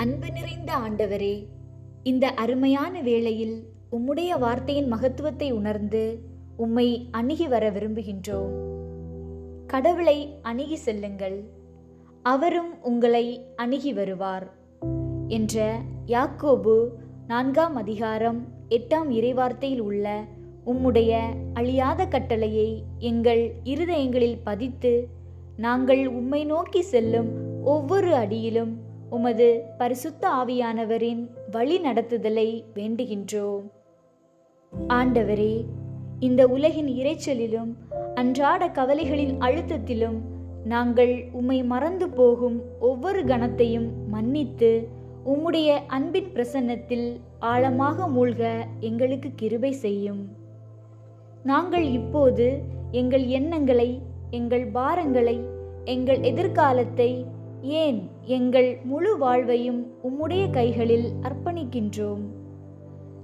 அன்பு நிறைந்த ஆண்டவரே இந்த அருமையான வேளையில் உம்முடைய வார்த்தையின் மகத்துவத்தை உணர்ந்து உம்மை அணுகி வர விரும்புகின்றோம். கடவுளை அணுகி செல்லுங்கள். அவரும் உங்களை அணுகி வருவார் என்ற யாக்கோபு நான்காம் அதிகாரம் எட்டாம் இறைவார்த்தையில் உள்ள உம்முடைய அழியாத கட்டளையை எங்கள் இருதயங்களில் பதித்து நாங்கள் உம்மை நோக்கி செல்லும் ஒவ்வொரு அடியிலும் உமது பரிசுத்த ஆவியானவரின் வழி நடத்துதலை வேண்டுகின்றோம். ஆண்டவரே இந்த உலகின் இரைச்சலிலும் அன்றாட கவலைகளின் அழுத்தத்திலும் நாங்கள் உம்மை மறந்து போகும் ஒவ்வொரு கணத்தையும் மன்னித்து உம்முடைய அன்பின் பிரசன்னத்தில் ஆழமாக மூழ்க எங்களுக்கு கிருபை செய்யும். நாங்கள் இப்போது எங்கள் எண்ணங்களை எங்கள் பாரங்களை எங்கள் எதிர்காலத்தை ஏன் எங்கள் முழு வாழ்வையும் உம்முடைய கைகளில் அர்ப்பணிக்கின்றோம்?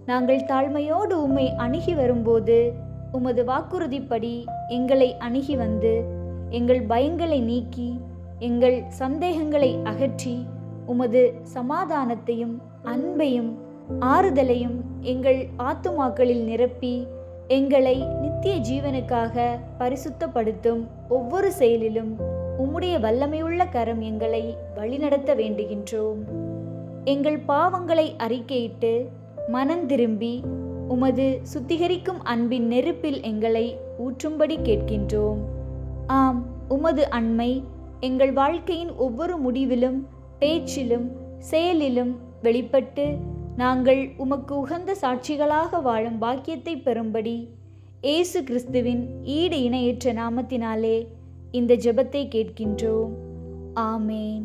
நாங்கள் தாழ்மையோடு உம்மை அணுகி வரும்போது உமது வாக்குறுதிப்படி எங்களை அணுகி வந்து எங்கள் பயங்களை நீக்கி எங்கள் சந்தேகங்களை அகற்றி உமது சமாதானத்தையும் அன்பையும் ஆறுதலையும் எங்கள் ஆத்துமாக்களில் நிரப்பி எங்களை நித்திய ஜீவனுக்காக பரிசுத்தப்படுத்தும் ஒவ்வொரு செயலிலும் உம்முடைய வல்லமையுள்ள கரம் எங்களை வழிநடத்த வேண்டுகின்றோம். எங்கள் பாவங்களை அறிக்கையிட்டு மனம் திரும்பி உமது சுத்திகரிக்கும் அன்பின் நெருப்பில் எங்களை ஊற்றும்படி கேட்கின்றோம். ஆம் உமது அண்மை எங்கள் வாழ்க்கையின் ஒவ்வொரு முடிவிலும் பேச்சிலும் செயலிலும் வெளிப்பட்டு நாங்கள் உமக்கு உகந்த சாட்சிகளாக வாழும் பாக்கியத்தை பெறும்படி இயேசு கிறிஸ்துவின் ஈடு இணையற்ற நாமத்தினாலே இந்த ஜெபத்தை கேட்கின்றோம். ஆமேன்.